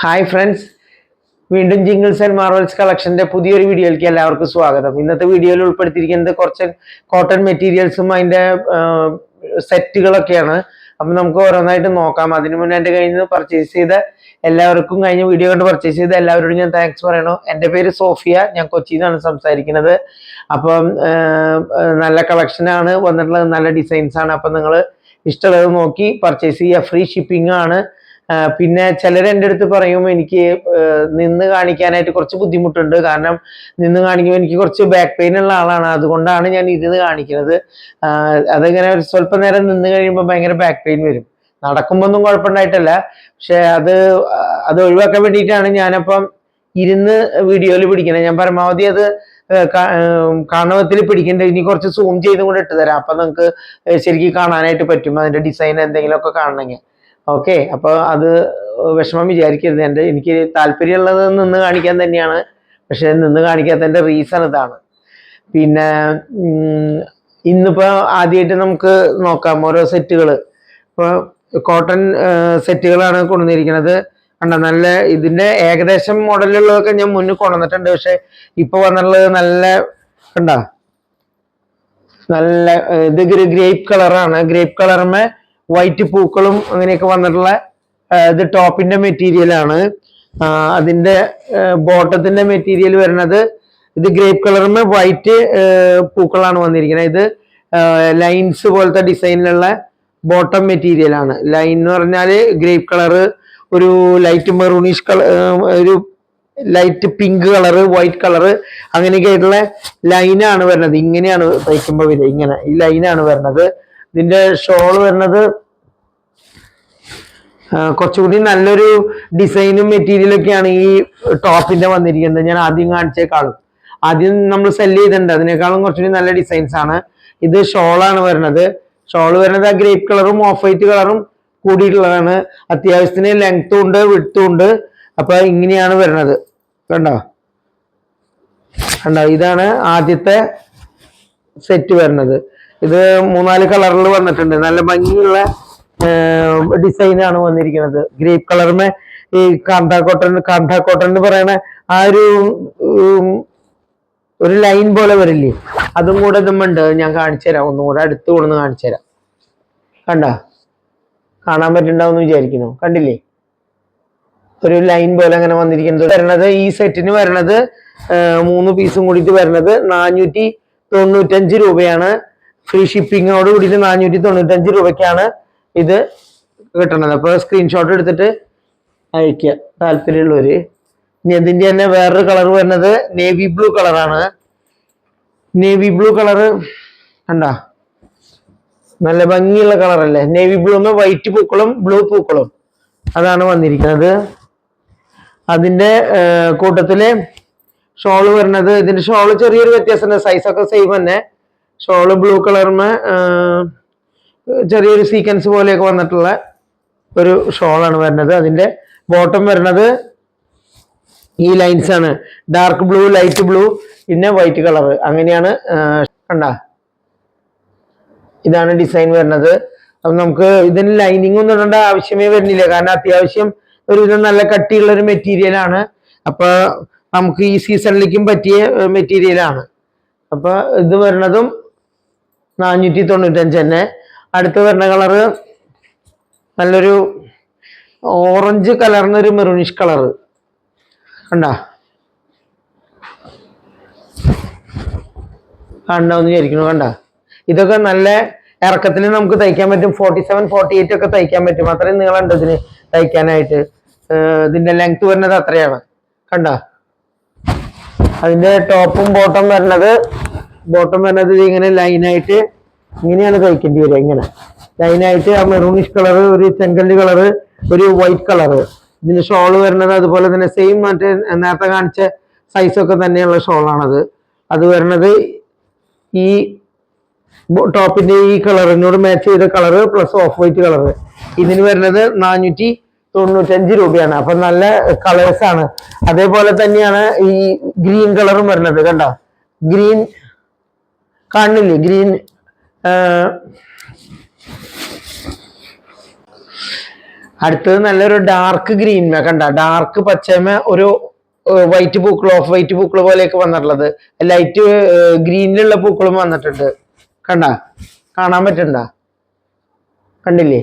Hi friends വീണ്ടും Jingles and Marvels കളക്ഷന്റെ പുതിയൊരു വീഡിയോയിലേക്ക് എല്ലാവർക്കും സ്വാഗതം. ഇന്നത്തെ വീഡിയോയിൽ ഉൾപ്പെടുത്തിയിരിക്കുന്നത് കുറച്ച് കോട്ടൺ മെറ്റീരിയൽസും അതിന്റെ സെറ്റുകളൊക്കെയാണ് അപ്പം നമുക്ക് ഓരോന്നായിട്ട് നോക്കാം. അതിനു മുന്നേ എന്റെ കയ്യിൽ നിന്ന് പർച്ചേസ് ചെയ്ത എല്ലാവർക്കും കഴിഞ്ഞ വീഡിയോ കണ്ട് പർച്ചേസ് ചെയ്ത എല്ലാവരോടും ഞാൻ താങ്ക്സ് പറയണു. എന്റെ പേര് സോഫിയ. ഞാൻ കൊച്ചിയിൽ നിന്നാണ് സംസാരിക്കുന്നത്. അപ്പം നല്ല കളക്ഷനാണ് വന്നിട്ടുള്ളത് നല്ല ഡിസൈൻസ് ആണ്. അപ്പം നിങ്ങൾ ഇഷ്ടമുള്ളത് നോക്കി പർച്ചേസ് ചെയ്യുക. ഫ്രീ ഷിപ്പിംഗ് ആണ്. പിന്നെ ചിലർ എന്റെ അടുത്ത് പറയും എനിക്ക് നിന്ന് കാണിക്കാനായിട്ട് കുറച്ച് ബുദ്ധിമുട്ടുണ്ട്. കാരണം നിന്ന് കാണിക്കുമ്പോൾ എനിക്ക് കുറച്ച് ബാക്ക് പെയിൻ ഉള്ള ആളാണ്. അതുകൊണ്ടാണ് ഞാൻ ഇരുന്ന് കാണിക്കുന്നത്. അതങ്ങനെ സ്വല്പം നേരം നിന്ന് കഴിയുമ്പോൾ ഭയങ്കര ബാക്ക് പെയിൻ വരും. നടക്കുമ്പോൾ ഒന്നും കുഴപ്പമുണ്ടായിട്ടല്ല. പക്ഷെ അത് അത് ഒഴിവാക്കാൻ വേണ്ടിയിട്ടാണ് ഞാനപ്പം ഇരുന്ന് വീഡിയോയിൽ പിടിക്കുന്നത്. ഞാൻ പരമാവധി അത് കാണവത്തിൽ പിടിക്കേണ്ട ഇനി കുറച്ച് സൂം ചെയ്തും കൂടെ ഇട്ട് തരാം. അപ്പൊ നിങ്ങൾക്ക് ശരിക്കും കാണാനായിട്ട് പറ്റും. അതിന്റെ ഡിസൈൻ എന്തെങ്കിലുമൊക്കെ കാണണമെങ്കിൽ. ഓക്കെ അപ്പോൾ അത് വിഷമം വിചാരിക്കരുത്. എന്റെ എനിക്ക് താല്പര്യമുള്ളത് നിന്ന് കാണിക്കാൻ തന്നെയാണ്. പക്ഷെ നിന്ന് കാണിക്കാത്തതിന്റെ റീസൺ ഇതാണ്. പിന്നെ ഇന്നിപ്പോ ആദ്യമായിട്ട് നമുക്ക് നോക്കാം ഓരോ സെറ്റുകൾ ഇപ്പോൾ കോട്ടൺ സെറ്റുകളാണ് കൊണ്ടുവന്നിരിക്കുന്നത്. കണ്ട നല്ല ഇതിന്റെ ഏകദേശം മോഡലുള്ളതൊക്കെ ഞാൻ മുന്നിൽ കൊണ്ടുവന്നിട്ടുണ്ട്. പക്ഷെ ഇപ്പോൾ വന്നിട്ടുള്ളത് നല്ല കണ്ട? നല്ല ഇത് ഗ്രേപ്പ് കളറാണ്. ഗ്രേപ്പ് കളറുമേ വൈറ്റ് പൂക്കളും അങ്ങനെയൊക്കെ വന്നിട്ടുള്ള ഇത് ടോപ്പിന്റെ മെറ്റീരിയൽ ആണ്. അതിന്റെ ബോട്ടത്തിന്റെ മെറ്റീരിയൽ വരുന്നത് ഇത് ഗ്രേപ്പ് കളറും വൈറ്റ് പൂക്കളാണ് വന്നിരിക്കുന്നത്. ഇത് ലൈൻസ് പോലത്തെ ഡിസൈനിലുള്ള ബോട്ടം മെറ്റീരിയൽ ആണ്. ലൈൻ എന്ന് പറഞ്ഞാൽ ഗ്രേപ്പ് കളറ് ഒരു ലൈറ്റ് മെറൂണിഷ് കളർ ഒരു light pink colour white colour അങ്ങനെയൊക്കെ ആയിട്ടുള്ള ലൈനാണ് വരുന്നത്. ഇങ്ങനെയാണ് തയ്ക്കുമ്പോൾ വരിക ഇങ്ങനെ ഈ ലൈനാണ് വരുന്നത്. ഇതിന്റെ ഷോൾ വരുന്നത് കുറച്ചുകൂടി നല്ലൊരു ഡിസൈനും മെറ്റീരിയലും ഒക്കെയാണ് ഈ ടോപ്പിന്റെ വന്നിരിക്കുന്നത്. ഞാൻ ആദ്യം കാണിച്ചേക്കാളും. ആദ്യം നമ്മൾ സെൽ ചെയ്തിട്ടുണ്ട്. അതിനേക്കാളും കുറച്ചുകൂടി നല്ല ഡിസൈൻസ് ആണ്. ഇത് ഷോളാണ് വരുന്നത്. ഷോൾ വരുന്നത് ആ ഗ്രേപ്പ് കളറും ഓഫ് വൈറ്റ് കളറും കൂടിയിട്ടുള്ളതാണ്. അത്യാവശ്യത്തിന് ലെങ്ത്തും ഉണ്ട് വിട്ടും ഉണ്ട്. അപ്പൊ ഇങ്ങനെയാണ് വരുന്നത്. കണ്ടോ? കണ്ടോ? ഇതാണ് ആദ്യത്തെ സെറ്റ് വരുന്നത്. ഇത് മൂന്നാൽ കളറിൽ വന്നിട്ടുണ്ട്. നല്ല ഭംഗിയുള്ള ഡിസൈനാണ് വന്നിരിക്കുന്നത്. ഗ്രേപ്പ് കളറിന് ഈ കാന്ത കോട്ടൺ കാന്ത കോട്ടൺ എന്ന് പറയുന്ന ആ ഒരു ഒരു ലൈൻ പോലെ വരില്ലേ? അതും കൂടെ ഇതുമുണ്ട്. ഞാൻ കാണിച്ചു തരാം. ഒന്നും കൂടെ അടുത്ത് കൊണ്ടുവന്ന് കാണിച്ചു തരാം. കണ്ട? കാണാൻ പറ്റുണ്ടാവും വിചാരിക്കുന്നു. കണ്ടില്ലേ? ഒരു ലൈൻ പോലെ അങ്ങനെ വന്നിരിക്കുന്നത്. വരണത് ഈ സെറ്റിന് വരണത് മൂന്ന് പീസും കൂടിയിട്ട് വരണത് നാനൂറ്റി തൊണ്ണൂറ്റഞ്ച് രൂപയാണ്. ഫ്രീ ഷിപ്പിങ്ങോട് കൂടിയിട്ട് നാനൂറ്റി തൊണ്ണൂറ്റഞ്ച് രൂപയ്ക്കാണ് ഇത് കിട്ടണത്. അപ്പോൾ സ്ക്രീൻഷോട്ട് എടുത്തിട്ട് അയക്കുക താല്പര്യമുള്ളവര്. ഇനി അതിന്റെ തന്നെ വേറൊരു കളർ വരുന്നത് നേവി ബ്ലൂ കളറാണ് നേവി ബ്ലൂ കളറ് കണ്ട? നല്ല ഭംഗിയുള്ള കളറല്ലേ നേവി ബ്ലൂ എന്ന് വൈറ്റ് പൂക്കളും ബ്ലൂ പൂക്കളും അതാണ് വന്നിരിക്കുന്നത്. അതിന്റെ കൂട്ടത്തിൽ ഷോൾ വരുന്നത്. ഇതിന്റെ ഷോൾ ചെറിയൊരു വ്യത്യാസമുണ്ട്. സൈസൊക്കെ സെയിം തന്നെ. ഷോൾ ബ്ലൂ കളറിന് ചെറിയൊരു സീക്വൻസ് പോലെയൊക്കെ വന്നിട്ടുള്ള ഒരു ഷോളാണ് വരുന്നത്. അതിന്റെ ബോട്ടം വരുന്നത് ഈ ലൈൻസ് ആണ്. ഡാർക്ക് ബ്ലൂ ലൈറ്റ് ബ്ലൂ പിന്നെ വൈറ്റ് കളർ അങ്ങനെയാണ് കണ്ട? ഇതാണ് ഡിസൈൻ വരുന്നത്. അപ്പൊ നമുക്ക് ഇതിന് ലൈനിങ് ഒന്നും ഇടേണ്ട ആവശ്യമേ വരുന്നില്ല. കാരണം അത്യാവശ്യം ഒരു ഇത് നല്ല കട്ടിയുള്ള ഒരു മെറ്റീരിയൽ ആണ്. അപ്പൊ നമുക്ക് ഈ സീസണിലേക്കും പറ്റിയ മെറ്റീരിയൽ ആണ്. അപ്പൊ ഇത് വരുന്നതും നാനൂറ്റി തൊണ്ണൂറ്റഞ്ച് തന്നെ. അടുത്ത് വരുന്ന കളറ് നല്ലൊരു ഓറഞ്ച് കലർന്നൊരു മെറൂണിഷ് കളറ് കണ്ട? കണ്ടോന്ന് വിചാരിക്കുന്നു കണ്ട? ഇതൊക്കെ നല്ല ഇറക്കത്തിൽ നമുക്ക് തയ്ക്കാൻ പറ്റും. ഫോർട്ടി സെവൻ ഫോർട്ടി എയ്റ്റ് ഒക്കെ തയ്ക്കാൻ പറ്റും. അത്രയും നീളമുണ്ട് ഇതിന് തയ്ക്കാനായിട്ട്? ഇതിന്റെ ലെങ്ത് വരുന്നത് അത്രയാണ്. കണ്ട? അതിന്റെ ടോപ്പും ബോട്ടം വരുന്നത് ബോട്ടം വരുന്നത് ഇങ്ങനെ ലൈനായിട്ട് ഇങ്ങനെയാണ് തയ്ക്കേണ്ടി വരിക ഇങ്ങനെ. ലൈനായിട്ട് ആ മെറൂണിഷ് കളർ ഒരു ചെങ്കല്ല് കളർ ഒരു വൈറ്റ് കളർ ഇതിന് ഷോൾ വരുന്നത് അതുപോലെ തന്നെ സെയിം മറ്റേ നേരത്തെ കാണിച്ച സൈസൊക്കെ തന്നെയുള്ള ഷോളാണത് അത് വരുന്നത് ഈ ടോപ്പിന്റെ ഈ കളറിനോട് മാച്ച് ചെയ്ത colour plus off white colour ഇതിന് വരുന്നത് നാനൂറ്റി തൊണ്ണൂറ്റഞ്ച് രൂപയാണ്. അപ്പൊ നല്ല കളേഴ്സ് ആണ്. അതേപോലെ തന്നെയാണ് ഈ ഗ്രീൻ കളറും വരുന്നത് കണ്ട? ഗ്രീൻ കാണുന്നില്ലേ ഗ്രീൻ അടുത്തത് നല്ലൊരു ഡാർക്ക് ഗ്രീൻ കണ്ട. ഡാർക്ക് പച്ചമ ഒരു വൈറ്റ് പൂക്കൾ ഓഫ് വൈറ്റ് പൂക്കൾ പോലെയൊക്കെ വന്നിട്ടുള്ളത്. ലൈറ്റ് ഗ്രീനിലുള്ള പൂക്കളും വന്നിട്ടുണ്ട്. കണ്ട? കാണാൻ പറ്റണ്ട? കണ്ടില്ലേ?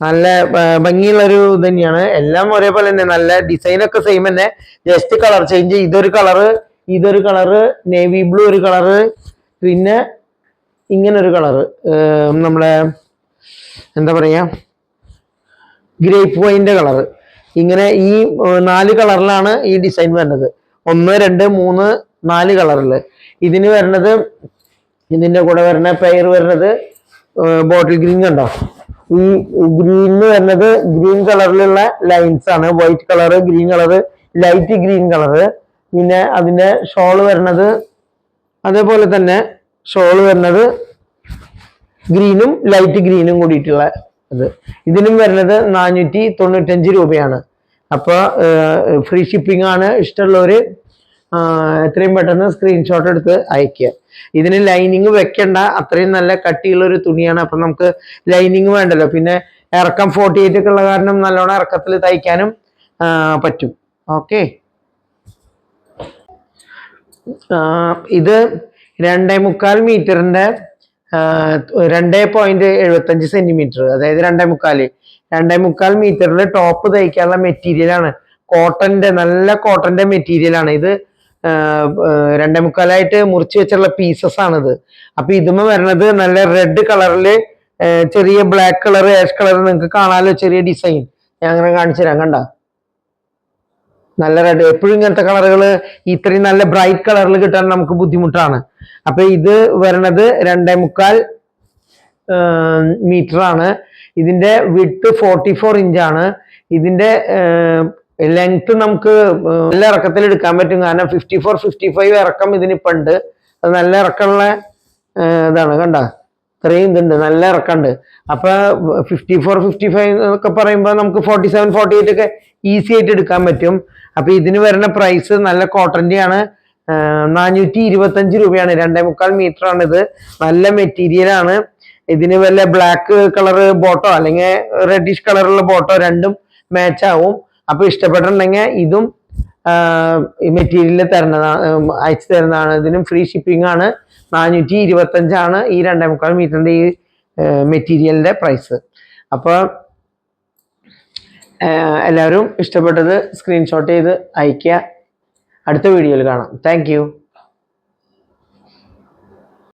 നല്ല ഭംഗിയുള്ള ഭംഗിയുള്ളൊരു ഇത് തന്നെയാണ്. എല്ലാം ഒരേപോലെ തന്നെ. നല്ല ഡിസൈനൊക്കെ സെയിം തന്നെ. ജസ്റ്റ് കളർ ചേഞ്ച് ഇതൊരു കളറ് ഇതൊരു കളറ് നേവി ബ്ലൂ ഒരു കളറ് പിന്നെ ഇങ്ങനൊരു കളറ് നമ്മളെ എന്താ പറയുക ഗ്രേപ്പ് വൈന്റെ കളറ് ഇങ്ങനെ ഈ നാല് കളറിലാണ് ഈ ഡിസൈൻ വരുന്നത്. ഒന്ന് രണ്ട് മൂന്ന് നാല് കളറിൽ ഇതിന് വരുന്നത് ഇതിന്റെ കൂടെ വരുന്ന പെയർ വരുന്നത് ബോട്ടിൽ ഗ്രീൻ കണ്ടോ? ഈ ഗ്രീനിന് വരുന്നത് ഗ്രീൻ കളറിലുള്ള ലൈൻസ് ആണ്. White colour green colour light green colour. പിന്നെ അതിന്റെ ഷോൾ വരുന്നത് അതേപോലെ തന്നെ ഷോൾ വരുന്നത് ഗ്രീനും ലൈറ്റ് ഗ്രീനും കൂടിയിട്ടുള്ള ഇത്. ഇതിനും വരുന്നത് നാനൂറ്റി തൊണ്ണൂറ്റഞ്ച് രൂപയാണ് അപ്പോൾ ഫ്രീ ഷിപ്പിംഗ് ആണ് ഇഷ്ടമുള്ളവർ എത്രയും പെട്ടെന്ന് സ്ക്രീൻഷോട്ട് എടുത്ത് അയക്കുക ഇതിന് ലൈനിങ് വെക്കണ്ട അത്രയും നല്ല കട്ടിയുള്ള ഒരു തുണിയാണ്. അപ്പം നമുക്ക് ലൈനിങ് വേണ്ടല്ലോ. പിന്നെ ഇറക്കം ഫോർട്ടി എയ്റ്റ് ഒക്കെ ഉള്ള കാരണം നല്ലോണം ഇറക്കത്തിൽ തയ്ക്കാനും പറ്റും. ഓക്കെ ഇത് രണ്ടേ മുക്കാൽ മീറ്ററിന്റെ രണ്ടേ പോയിന്റ് എഴുപത്തഞ്ച് സെന്റിമീറ്റർ അതായത് രണ്ടേ മുക്കാൽ രണ്ടേ മുക്കാൽ മീറ്ററിൽ ടോപ്പ് തയ്ക്കാനുള്ള മെറ്റീരിയലാണ് കോട്ടന്റെ നല്ല കോട്ടന്റെ മെറ്റീരിയലാണ് ഇത് രണ്ടേ മുക്കാലായിട്ട് മുറിച്ച് വെച്ചുള്ള പീസസ് ആണിത്. അപ്പൊ ഇതുമ്മ വരണത് നല്ല റെഡ് കളറിൽ ചെറിയ ബ്ലാക്ക് കളർ ആഷ് കളർ നിങ്ങൾക്ക് കാണാലോ ചെറിയ ഡിസൈൻ ഞാൻ അങ്ങനെ കാണിച്ചു തരാം കണ്ട? നല്ല റെഡ് എപ്പോഴും ഇങ്ങനത്തെ കളറുകൾ ഇത്രയും നല്ല ബ്രൈറ്റ് കളറിൽ കിട്ടാൻ നമുക്ക് ബുദ്ധിമുട്ടാണ്. അപ്പൊ ഇത് വരണത് രണ്ടേ മുക്കാൽ മീറ്റർ ആണ്. ഇതിന്റെ വിട്ട് ഫോർട്ടി ഫോർ ഇഞ്ചാണ് ഇതിന്റെ ലെങ്ത് നമുക്ക് നല്ല ഇറക്കത്തിൽ എടുക്കാൻ പറ്റും. കാരണം ഫിഫ്റ്റി ഫോർ ഫിഫ്റ്റി ഫൈവ് ഇറക്കം ഇതിനിപ്പുണ്ട്. അത് നല്ല ഇറക്കമുള്ള ഇതാണ് കണ്ട? ഇത്രയും ഇതുണ്ട്. നല്ല ഇറക്കമുണ്ട്. അപ്പൊ ഫിഫ്റ്റി ഫോർ ഫിഫ്റ്റി ഫൈവ് എന്നൊക്കെ പറയുമ്പോൾ നമുക്ക് ഫോർട്ടി സെവൻ ഫോർട്ടി എയ്റ്റ് ഒക്കെ ഈസി ആയിട്ട് എടുക്കാൻ പറ്റും. അപ്പൊ ഇതിന് വരുന്ന പ്രൈസ് നല്ല കോട്ടന്റെ ആണ് നാനൂറ്റി ഇരുപത്തഞ്ച് രൂപയാണ്. രണ്ടേ മുക്കാൽ മീറ്റർ ആണ് ഇത് നല്ല മെറ്റീരിയൽ ആണ്. ഇതിന് വല്ല ബ്ലാക്ക് കളർ ബോട്ടോ അല്ലെങ്കിൽ റെഡിഷ് കളറുള്ള ബോട്ടോ രണ്ടും മാച്ച് ആവും. അപ്പൊ ഇഷ്ടപ്പെട്ടിട്ടുണ്ടെങ്കിൽ ഇതും മെറ്റീരിയൽ തരുന്നതാണ് അയച്ചു തരുന്നതാണ്. ഇതിനും ഫ്രീ ഷിപ്പിംഗ് ആണ്. നാനൂറ്റി ഇരുപത്തഞ്ചാണ് ഈ രണ്ടേ മുക്കാൽ മീറ്ററിന്റെ ഈ മെറ്റീരിയലിന്റെ പ്രൈസ്. അപ്പോൾ എല്ലാവരും ഇഷ്ടപ്പെട്ടത് സ്ക്രീൻഷോട്ട് ചെയ്ത് അയക്കുക അടുത്ത വീഡിയോയിൽ കാണാം. താങ്ക്